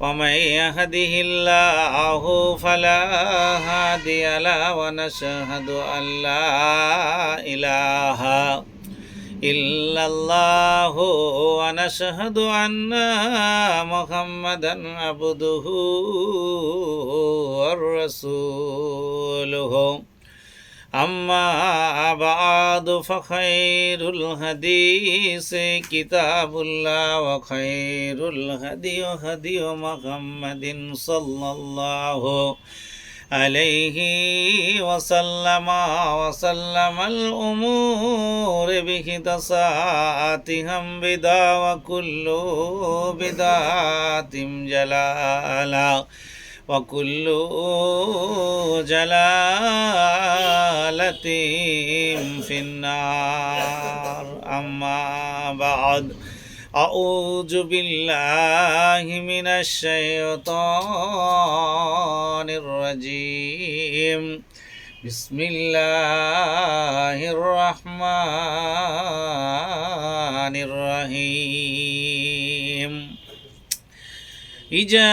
ومن يهده الله فلا هادي له ونشهد أن لا إله إلا الله ونشهد أن محمدا عبده ورسوله أما بعد فخير الحديث كتاب الله وخير الهدي هدي محمد صلى الله عليه وسلم وسلم الأمور بهدساتهم بدا وكل بدعة جلالا وكل جلالة في النار أما بعد أعوذ بالله من الشيطان الرجيم بسم الله الرحمن الرحيم إذا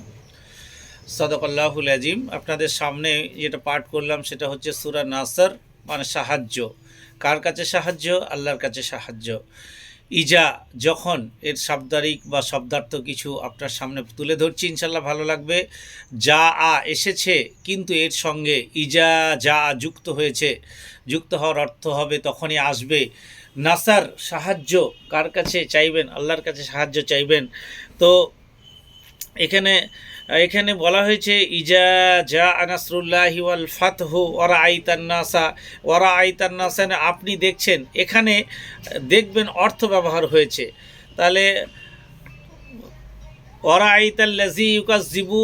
সদকাল্লাহুল আজিম আপনাদের সামনে যেটা পাঠ করলাম সেটা হচ্ছে সুরা নাসার মানে সাহায্য। কার কাছে সাহায্য? আল্লাহর কাছে সাহায্য। ইজা, যখন এর শাব্দারিক বা শব্দার্থ কিছু আপনার সামনে তুলে ধরছি ইনশাল্লাহ ভালো লাগবে। যা আ এসেছে, কিন্তু এর সঙ্গে ইজা, যা যুক্ত হয়েছে, যুক্ত হওয়ার অর্থ হবে তখনই আসবে। নাসার, সাহায্য, কার কাছে চাইবেন? আল্লাহর কাছে সাহায্য চাইবেন। তো এখানে এখানে বলা হয়েছে, ইজা জা আনাসরুল্লাহি ওয়াল ফাতহু ওরা আইতান্নাসা ওরা আইতান্নাসা আপনি দেখছেন, এখানে দেখবেন অর্থ ব্যবহার হয়েছে। তাহলে ওরা আইতাল্লাজি ইউকাজিবু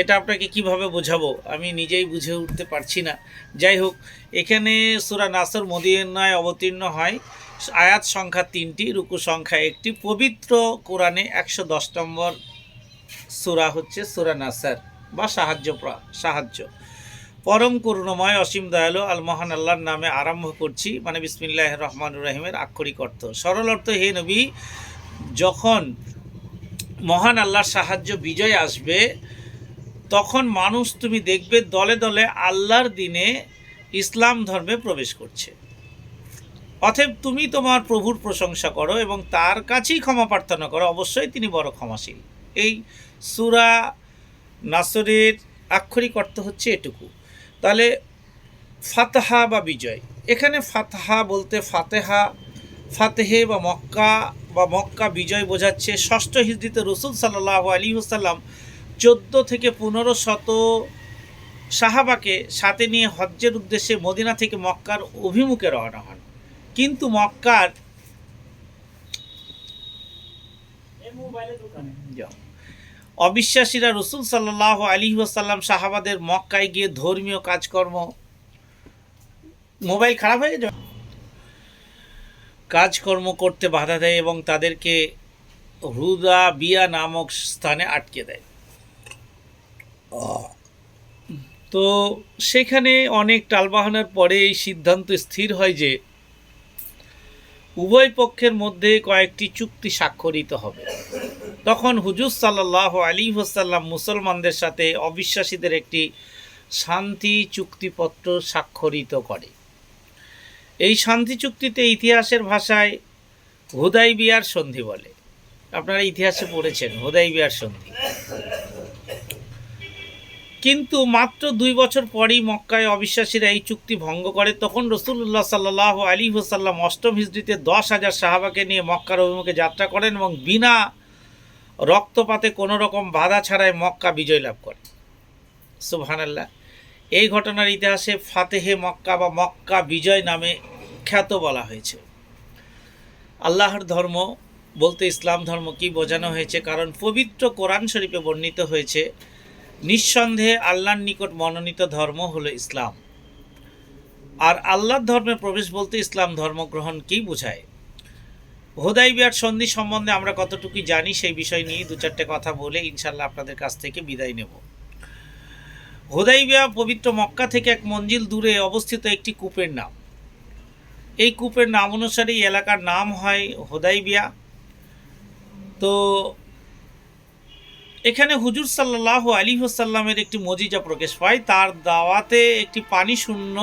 এটা আপনাকে কীভাবে বোঝাবো? আমি নিজেই বুঝে উঠতে পারছি না। যাই হোক, এখানে সুরা নাসর মদিনায় অবতীর্ণ হয়। আয়াত সংখ্যা তিনটি, রুকু সংখ্যা একটি। পবিত্র কোরআনে একশো দশ নম্বর সুরা হচ্ছে সুরা নাসার বা সাহায্য সাহায্য। পরম করুণময়, অসীম দয়ালু, আল মহান আল্লাহর নামে আরম্ভ করছি। মানে বিসমিল্লাহ রহমান রাহিমের আক্ষরিক অর্থ। সরল অর্থ, হে নবী, যখন মহান আল্লাহর সাহায্য, বিজয় আসবে, তখন মানুষ তুমি দেখবে দলে দলে আল্লাহর দিনে ইসলাম ধর্মে প্রবেশ করছে। অতএব তুমি তোমার প্রভুর প্রশংসা করো এবং তার কাছেই ক্ষমা প্রার্থনা করো, অবশ্যই তিনি বড় ক্ষমাশীল। এই সুরা নাসরের আক্ষরিক অর্থ হচ্ছে এটুকু। তাহলে ফাতাহা বা বিজয়। এখানে ফাতাহা বলতে ফাতেহা, ফাতেহে বা মক্কা বা মক্কা বিজয় বোঝাচ্ছে ষষ্ঠ হিজড়িতে রসুল সাল্লাহ আলী হুসাল্লাম চোদ্দ থেকে পনেরো শত সাহাবাকে সাথে নিয়ে হজ্জের উদ্দেশ্যে মদিনা থেকে মক্কার অভিমুখে রওনা হন। কিন্তু মক্কার অবিশ্বাসীরা রসুল সাল্লাহ আলী ওয়াসাল্লাম সাহাবাদের মক্কায় গিয়ে ধর্মীয় কাজকর্ম, মোবাইল খারাপ হয়ে গেছে কাজকর্ম করতে বাধা দেয় এবং তাদেরকে হুদা বিয়া নামক স্থানে আটকে দেয়। তো সেখানে অনেক টালবাহানার পরে এই সিদ্ধান্ত স্থির হয় যে উভয় পক্ষের মধ্যে কয়েকটি চুক্তি স্বাক্ষরিত হবে। তখন হুজুর সাল্লাহ আলী হোসাল্লাম মুসলমানদের সাথে অবিশ্বাসীদের একটি শান্তি চুক্তিপত্র স্বাক্ষরিত করে। এই শান্তি চুক্তিতে ইতিহাসের ভাষায় হুদাই বিয়ার সন্ধি বলে। আপনারা ইতিহাসে পড়েছেন হুদাই বিয়ার সন্ধি। কিন্তু মাত্র দুই বছর পরেই মক্কায় অবিশ্বাসীরা এই চুক্তি ভঙ্গ করে। তখন রসুল্লাহ সাল্লাহ আলী হুসাল্লাম অষ্টম হিজড়িতে দশ হাজার সাহাবাকে নিয়ে মক্কার অভিমুখে যাত্রা করেন এবং বিনা রক্তপাতে কোনো রকম বাধা ছাড়াই মক্কা বিজয় লাভ করে সুবহানাল্লাহ। এই ঘটনার ইতিহাসে ফাতেহে মক্কা বা মক্কা বিজয় নামে খ্যাত বলা হয়েছে। আল্লাহর ধর্ম বলতে ইসলাম ধর্ম কি বোঝানো হয়েছে? কারণ পবিত্র কোরআন শরীফে বর্ণিত হয়েছে নিঃসন্দেহে আল্লাহর নিকট মনোনীত ধর্ম হলো ইসলাম। আর আল্লাহর ধর্মে প্রবেশ বলতে ইসলাম ধর্ম গ্রহণ কি বোঝায়? হোদাই বিয়ার সন্ধি সম্বন্ধে আমরা কতটুকু জানি সেই বিষয় নিয়ে দু চারটে কথা বলে ইনশাল্লাহ আপনাদের কাছ থেকে বিদায় নেব। হোদাইবিয়া পবিত্র মক্কা থেকে এক মঞ্জিল দূরে অবস্থিত একটি কূপের নাম। এই কূপের নাম অনুসারে এলাকার নাম হয় হোদাইবিয়া। তো এখানে হুজুর সাল্লাহ আলী হোসাল্লামের একটি মজিজা প্রকাশ পায়। তার দাওয়াতে একটি পানি শূন্য,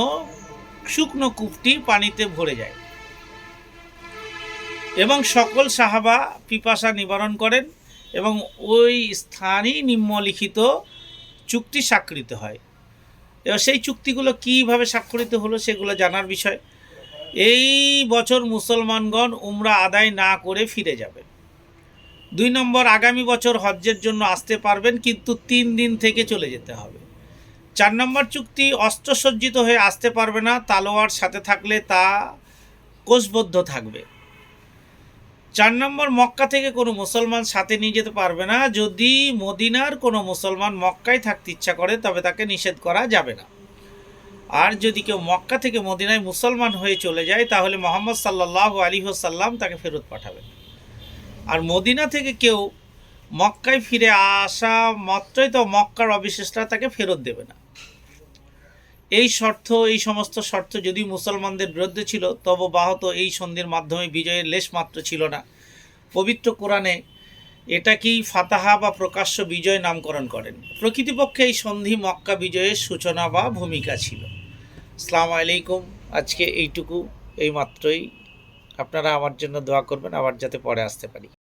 শুকনো কূপটি পানিতে ভরে যায়। এবং সকল সাহাবা পিপাসা নিবারণ করেন এবং ওই স্থানই নিম্নলিখিত চুক্তি স্বাক্ষরিত হয়। এবার সেই চুক্তিগুলো কীভাবে স্বাক্ষরিত হলো সেগুলো জানার বিষয়। এই বছর মুসলমানগণ উমরা আদায় না করে ফিরে যাবেন। দুই নম্বর, আগামী বছর হজ্জের জন্য আসতে পারবেন, কিন্তু তিন দিন থেকে চলে যেতে হবে। চার নম্বর চুক্তি, অস্ত্রসজ্জিত হয়ে আসতে পারবে না, তালোয়ার সাথে থাকলে তা কোষবদ্ধ থাকবে। চার নম্বর, মক্কা থেকে কোনো মুসলমান সাথে নিয়ে যেতে পারবে না, যদি মদিনার কোনো মুসলমান মক্কায় থাকতে ইচ্ছা করে, তবে তাকে নিষেধ করা যাবে না। আর যদি কেউ মক্কা থেকে মদিনায় মুসলমান হয়ে চলে যায়, তাহলে মোহাম্মদ সাল্লাহ আলী সাল্লাম তাকে ফেরত পাঠাবেন। আর মদিনা থেকে কেউ মক্কায় ফিরে আসা মাত্রই তো মক্কার অবিশেষটা তাকে ফেরত দেবে না। এই শর্ত, এই সমস্ত শর্ত যদি মুসলমানদের বিরুদ্ধে ছিল, তবে বাহত এই সন্ধির মাধ্যমে বিজয়ের লেশ মাত্র ছিল না। পবিত্র কোরআনে এটাকেই ফাতাহা বা প্রকাশ্য বিজয় নামকরণ করেন। প্রকৃতিপক্ষে এই সন্ধি মক্কা বিজয়ের সূচনা বা ভূমিকা ছিল। আসসালামু আলাইকুম। আজকে এইটুকু, এই মাত্রই। আপনারা আমার জন্য দোয়া করবেন, আবার যাতে পরে আসতে পারি।